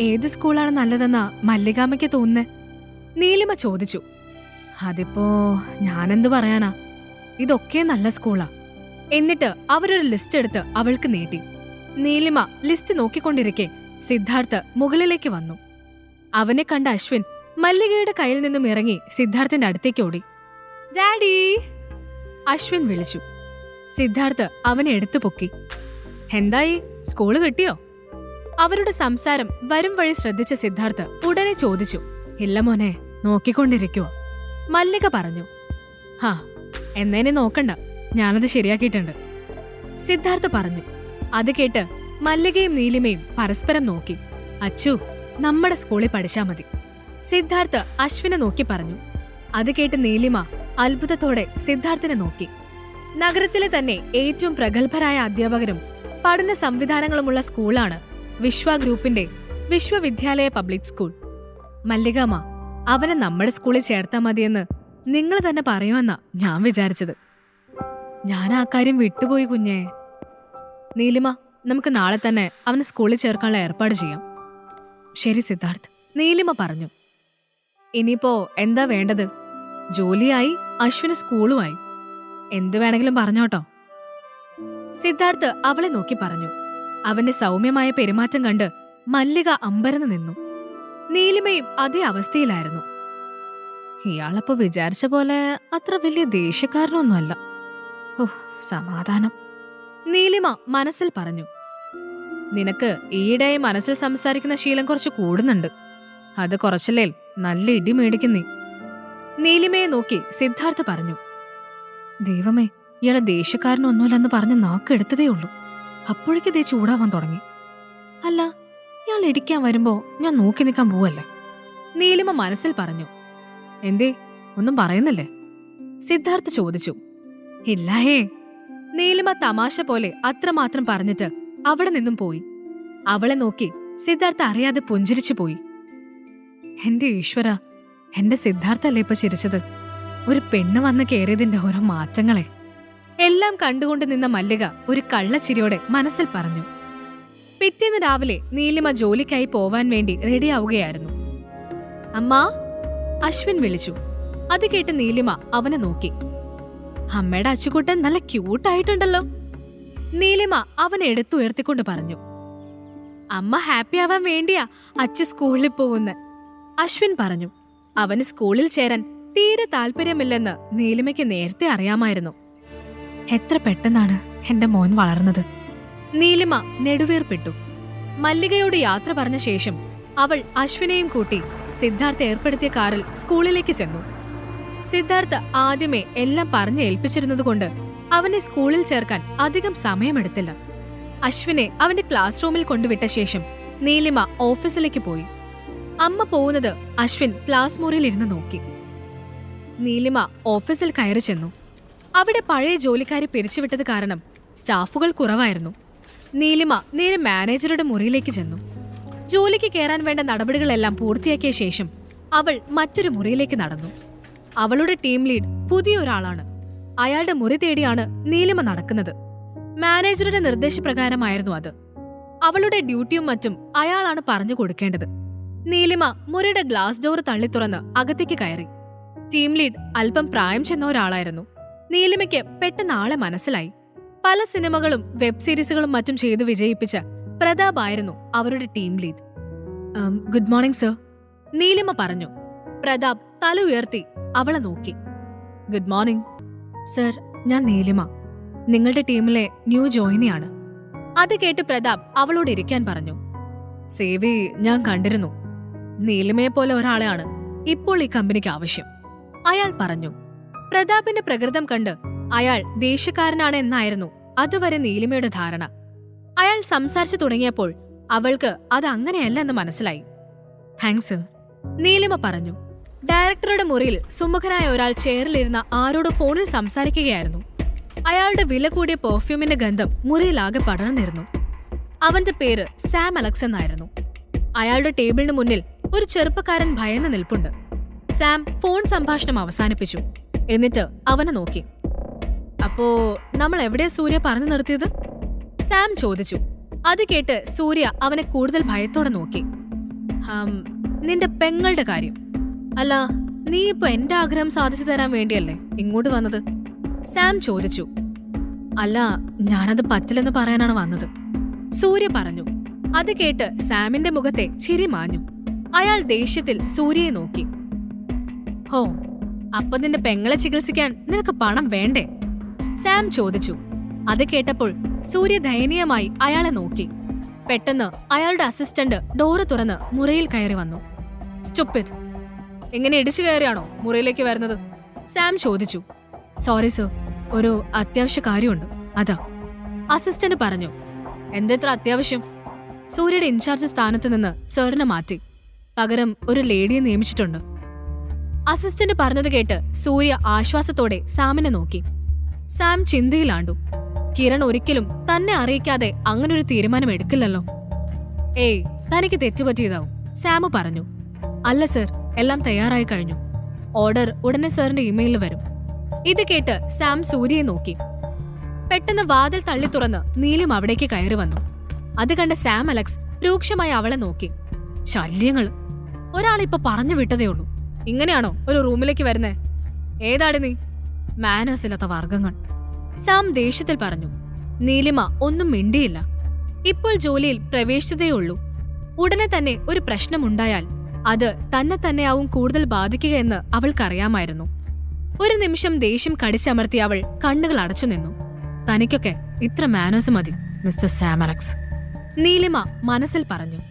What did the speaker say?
ഏത് സ്കൂളാണ് നല്ലതെന്നാ മല്ലികാമയ്ക്ക് തോന്നുന്നേ? നീലിമ ചോദിച്ചു. അതിപ്പോ ഞാനെന്തു പറയാനാ? ഇതൊക്കെ നല്ല സ്കൂളാ. എന്നിട്ട് അവരൊരു ലിസ്റ്റ് എടുത്ത് അവൾക്ക് നീട്ടി. നീലിമ ലിസ്റ്റ് നോക്കിക്കൊണ്ടിരിക്കെ സിദ്ധാർത്ഥ് മുകളിലേക്ക് വന്നു. അവനെ കണ്ട അശ്വിൻ മല്ലികയുടെ കയ്യിൽ നിന്നും ഇറങ്ങി സിദ്ധാർത്ഥിന്റെ അടുത്തേക്ക് ഓടി. ഡാഡി! അശ്വിൻ വിളിച്ചു. സിദ്ധാർത്ഥ് അവനെ എടുത്തു പൊക്കി. എന്തായി? സ്കൂൾ കിട്ടിയോ? അവരുടെ സംസാരം വരും വഴി ശ്രദ്ധിച്ച സിദ്ധാർത്ഥ് ഉടനെ ചോദിച്ചു ഇല്ല മോനെ നോക്കിക്കൊണ്ടിരിക്കുവോ? മല്ലിക പറഞ്ഞു ഹാ എന്നേനെ നോക്കണ്ട ഞാനത് ശരിയാക്കിയിട്ടുണ്ട്. സിദ്ധാർത്ഥ് പറഞ്ഞു അത് കേട്ട് മല്ലികയും നീലിമയും പരസ്പരം നോക്കി അച്ചു നമ്മുടെ സ്കൂളിൽ പഠിച്ചാ മതി. സിദ്ധാർത്ഥ് അശ്വിനെ നോക്കി പറഞ്ഞു അത് കേട്ട് നീലിമ അത്ഭുതത്തോടെ സിദ്ധാർത്ഥിനെ നോക്കി. നഗരത്തിലെ തന്നെ ഏറ്റവും പ്രഗത്ഭരായ അധ്യാപകരും പഠന സംവിധാനങ്ങളുമുള്ള സ്കൂളാണ് വിശ്വ ഗ്രൂപ്പിന്റെ വിശ്വവിദ്യാലയ പബ്ലിക് സ്കൂൾ. മല്ലികാമ അവനെ നമ്മുടെ സ്കൂളിൽ ചേർത്താൽ മതിയെന്ന് നിങ്ങൾ തന്നെ പറയുമെന്നാ ഞാൻ വിചാരിച്ചത്. ഞാൻ ആ കാര്യം വിട്ടുപോയി കുഞ്ഞേ. നീലിമ നമുക്ക് നാളെ തന്നെ അവനെ സ്കൂളിൽ ചേർക്കാനുള്ള ഏർപ്പാട് ചെയ്യാം. ശരി സിദ്ധാർത്ഥ് നീലിമ പറഞ്ഞു. ഇനിയിപ്പോ എന്താ വേണ്ടത്? ജോലിയായി അശ്വിന് സ്കൂളുമായി. എന്ത് വേണമെങ്കിലും പറഞ്ഞോട്ടോ. സിദ്ധാർത്ഥ് അവളെ നോക്കി പറഞ്ഞു. അവന്റെ സൗമ്യമായ പെരുമാറ്റം കണ്ട് മല്ലിക അമ്പരന്ന് നിന്നു. നീലിമയും അതേ അവസ്ഥയിലായിരുന്നു. ഇയാളപ്പോ വിചാരിച്ച പോലെ അത്ര വലിയ ദേഷ്യക്കാരനൊന്നുമല്ല. ഓ സമാധാനം. നീലിമ മനസ്സിൽ പറഞ്ഞു നിനക്ക് ഈയിടെയായി മനസ്സിൽ സംസാരിക്കുന്ന ശീലം കുറച്ച് കൂടുന്നുണ്ട്. അത് കുറച്ചല്ലേൽ നല്ല ഇടി മേടിക്കുന്നേ നീലിമയെ നോക്കി സിദ്ധാർത്ഥ പറഞ്ഞു ദൈവമേ ഇയാളെ ദേഷ്യക്കാരനൊന്നുമില്ലെന്ന് പറഞ്ഞ് നാക്കെടുത്തതേ ഉള്ളൂ. അപ്പോഴേക്ക് ദേ ചൂടാവാൻ തുടങ്ങി. അല്ല ഇയാൾ ഇടിക്കാൻ വരുമ്പോ ഞാൻ നോക്കി നിൽക്കാൻ പോവല്ലേ? നീലിമ മനസ്സിൽ പറഞ്ഞു. എന്തേ ഒന്നും പറയുന്നില്ലേ? സിദ്ധാർത്ഥ് ചോദിച്ചു. ഇല്ലാഹേ നീലിമ തമാശ പോലെ അത്രമാത്രം പറഞ്ഞിട്ട് അവിടെ നിന്നും പോയി. അവളെ നോക്കി സിദ്ധാർത്ഥ അറിയാതെ പുഞ്ചിരിച്ചു പോയി. എന്റെ ഈശ്വര എന്റെ സിദ്ധാർത്ഥല്ലേ ഇപ്പൊ ചിരിച്ചത്? ഒരു പെണ്ണ് വന്ന് കയറിയതിന്റെ ഓരോ മാറ്റങ്ങളെ. എല്ലാം കണ്ടുകൊണ്ട് നിന്ന മല്ലിക ഒരു കള്ളച്ചിരിയോടെ മനസ്സിൽ പറഞ്ഞു. പിറ്റേന്ന് രാവിലെ നീലിമ ജോലിക്കായി പോവാൻ വേണ്ടി റെഡിയാവുകയായിരുന്നു. അമ്മാ അശ്വിൻ വിളിച്ചു. അത് കേട്ട് നീലിമ അവനെ നോക്കി. അമ്മയുടെ അച്ചുകുട്ടൻ നല്ല ക്യൂട്ടായിട്ടുണ്ടല്ലോ. നീലിമ അവനെ എടുത്തുയർത്തിക്കൊണ്ട് പറഞ്ഞു. അമ്മ ഹാപ്പി ആവാൻ വേണ്ടിയാ അച്ചു സ്കൂളിൽ പോകുന്ന. അശ്വിൻ പറഞ്ഞു. അവന് സ്കൂളിൽ ചേരാൻ തീരെ താല്പര്യമില്ലെന്ന് നീലിമയ്ക്ക് നേരത്തെ അറിയാമായിരുന്നു. എത്ര പെട്ടെന്നാണ് എന്റെ മോൻ വളർന്നത്. നീലിമ നെടുവീർപ്പെട്ടു. മല്ലികയോട് യാത്ര പറഞ്ഞ ശേഷം അവൾ അശ്വിനെയും കൂട്ടി സിദ്ധാർത്ഥ ഏർപ്പെടുത്തിയ കാറിൽ സ്കൂളിലേക്ക് ചെന്നു. സിദ്ധാർത്ഥ ആദ്യമേ എല്ലാം പറഞ്ഞ് ഏൽപ്പിച്ചിരുന്നതുകൊണ്ട് അവനെ സ്കൂളിൽ ചേർക്കാൻ അധികം സമയമെടുത്തില്ല. അശ്വിനെ അവന്റെ ക്ലാസ് റൂമിൽ കൊണ്ടുവിട്ട ശേഷം നീലിമ ഓഫീസിലേക്ക് പോയി. അമ്മ പോകുന്നത് അശ്വിൻ ക്ലാസ് മുറിയിൽ ഇരുന്ന് നോക്കി. നീലിമ ഓഫീസിൽ കയറി ചെന്നു. അവിടെ പഴയ ജോലിക്കാരെ പിരിച്ചുവിട്ടത് കാരണം സ്റ്റാഫുകൾ കുറവായിരുന്നു. നീലിമ നേരെ മാനേജറുടെ മുറിയിലേക്ക് ചെന്നു. ജോലിക്ക് കയറാൻ വേണ്ട നടപടികളെല്ലാം പൂർത്തിയാക്കിയ ശേഷം അവൾ മറ്റൊരു മുറിയിലേക്ക് നടന്നു. അവളുടെ ടീം ലീഡ് പുതിയ ഒരാളാണ്. അയാളുടെ മുറി തേടിയാണ് നീലിമ നടക്കുന്നത്. മാനേജറുടെ നിർദ്ദേശപ്രകാരമായിരുന്നു അത്. അവളുടെ ഡ്യൂട്ടിയും മറ്റും അയാളാണ് പറഞ്ഞു കൊടുക്കേണ്ടത്. നീലിമ മുറിയുടെ ഗ്ലാസ് ഡോർ തള്ളി തുറന്ന് അകത്തേക്ക് കയറി. ടീം ലീഡ് അല്പം പ്രായം ചെന്ന ഒരാളായിരുന്നു. നീലിമയ്ക്ക് പെട്ടെന്ന് ആളെ മനസ്സിലായി. പല സിനിമകളും വെബ് സീരീസുകളും മറ്റും ചെയ്ത് വിജയിപ്പിച്ച പ്രതാപ് ആയിരുന്നു അവരുടെ team lead. Good morning sir. Neelima പറഞ്ഞു. പ്രതാപ് തല ഉയർത്തി അവളെ നോക്കി. Good morning. സർ ഞാൻ നീലിമ. നിങ്ങളുടെ ടീമിലെ ന്യൂ ജോയിനിയാണ്. അത് കേട്ട് പ്രതാപ് അവളോട് ഇരിക്കാൻ പറഞ്ഞു. സേവി ഞാൻ കണ്ടിരുന്നു. നീലിമയെ പോലെ ഒരാളെയാണ് ഇപ്പോൾ ഈ കമ്പനിക്ക് ആവശ്യം. അയാൾ പറഞ്ഞു. പ്രതാപിന്റെ പ്രകൃതം കണ്ട് അയാൾ ദേഷ്യക്കാരനാണ് എന്നായിരുന്നു അതുവരെ നീലിമയുടെ ധാരണ. അയാൾ സംസാരിച്ചു തുടങ്ങിയപ്പോൾ അവൾക്ക് അത് അങ്ങനെയല്ല എന്ന് മനസ്സിലായി. താങ്ക്സ് നീലിമ പറഞ്ഞു. ഡയറക്ടറുടെ മുറിയിൽ സുമുഖനായ ഒരാൾ ചെയറിലിരുന്ന ആരോട് ഫോണിൽ സംസാരിക്കുകയായിരുന്നു. അയാളുടെ വില കൂടിയ പെർഫ്യൂമിന്റെ ഗന്ധം മുറിയിലാകെ പടർന്നിരുന്നു. അവന്റെ പേര് സാം അലക്സ് എന്നായിരുന്നു. അയാളുടെ ടേബിളിന് മുന്നിൽ ഒരു ചെറുപ്പക്കാരൻ ഭയന്ന് നിൽപ്പുണ്ട്. സാം ഫോൺ സംഭാഷണം അവസാനിപ്പിച്ചു. എന്നിട്ട് അവനെ നോക്കി. അപ്പോ നമ്മൾ എവിടെ സൂര്യ പറഞ്ഞു നിർത്തിയത്? സാം ചോദിച്ചു. അത് കേട്ട് സൂര്യ അവനെ കൂടുതൽ ഭയത്തോടെ നോക്കി. നിന്റെ പെങ്ങളുടെ കാര്യം. അല്ല നീ ഇപ്പൊ എന്റെ ആഗ്രഹം സാധിച്ചു തരാൻ വേണ്ടിയല്ലേ ഇങ്ങോട്ട് വന്നത്? സാം ചോദിച്ചു. അല്ല ഞാനത് പറ്റില്ലെന്ന് പറയാനാണ് വന്നത്. സൂര്യ പറഞ്ഞു. അത് കേട്ട് സാമിന്റെ മുഖത്തെ ചിരി മാഞ്ഞു. അയാൾ ദേഷ്യത്തിൽ സൂര്യയെ നോക്കി. ഹോ അപ്പൊ നിന്റെ പെങ്ങളെ ചികിത്സിക്കാൻ നിനക്ക് പണം വേണ്ടേ? സാം ചോദിച്ചു. അത് കേട്ടപ്പോൾ സൂര്യ ദയനീയമായി അയാളെ നോക്കി. പെട്ടെന്ന് അയാളുടെ അസിസ്റ്റന്റ് ഡോറ് തുറന്ന് മുറിയിൽ കയറി വന്നു. സ്റ്റുപ്പിത് എങ്ങനെ ഇടിച്ചു കയറിയാണോ മുറിയിലേക്ക് വരുന്നത്? സാം ചോദിച്ചു. സോറി സർ ഒരു അത്യാവശ്യ കാര്യമുണ്ട്. അതാ. അസിസ്റ്റന്റ് പറഞ്ഞു. എന്തെത്ര അത്യാവശ്യം? സൂര്യയുടെ ഇൻചാർജ് സ്ഥാനത്ത് നിന്ന് സാറിനെ മാറ്റി. പകരം ഒരു ലേഡിയെ നിയമിച്ചിട്ടുണ്ട്. അസിസ്റ്റന്റ് പറഞ്ഞത് കേട്ട് സൂര്യ ആശ്വാസത്തോടെ സാമിനെ നോക്കി. സാം ചിന്തയിലാണ്ടു. കിരൺ ഒരിക്കലും തന്നെ അറിയിക്കാതെ അങ്ങനൊരു തീരുമാനം എടുക്കില്ലല്ലോ. ഏയ് തനിക്ക് തെറ്റുപറ്റിയതാവും സാമു പറഞ്ഞു. അല്ല സർ എല്ലാം തയ്യാറായി കഴിഞ്ഞു. ഓർഡർ ഉടനെ സാറിന്റെ ഇമെയിലിൽ വരും. ഇത് കേട്ട് സാം സൂര്യയെ നോക്കി. പെട്ടെന്ന് വാതിൽ തള്ളി തുറന്ന് നീലും അവിടേക്ക് കയറി വന്നു. അത് കണ്ട സാം അലക്സ് രൂക്ഷമായി അവളെ നോക്കി. ശല്യങ്ങൾ ഒരാളിപ്പോ പറഞ്ഞു വിട്ടതേ ഉള്ളൂ. ഇങ്ങനെയാണോ ഒരു റൂമിലേക്ക് വരുന്നേ? ഏതാടി നീ? മാനേഴ്സ് ഇല്ലാത്ത വർഗങ്ങൾ സാം ദേഷ്യത്തിൽ പറഞ്ഞു. നീലിമ ഒന്നും മിണ്ടിയില്ല. ഇപ്പോൾ ജോലിയിൽ പ്രവേശിച്ചതേയുള്ളൂ ഉടനെ തന്നെ ഒരു പ്രശ്നമുണ്ടായാൽ അത് തന്നെ തന്നെയാവും കൂടുതൽ ബാധിക്കുകയെന്ന് അവൾക്കറിയാമായിരുന്നു. ഒരു നിമിഷം ദേഷ്യം കടിച്ചമർത്തി അവൾ കണ്ണുകൾ അടച്ചു നിന്നു. തനിക്കൊക്കെ ഇത്ര മാനേഴ്സ് മതി മിസ്റ്റർ സാം അലക്സ്. നീലിമ മനസ്സിൽ പറഞ്ഞു.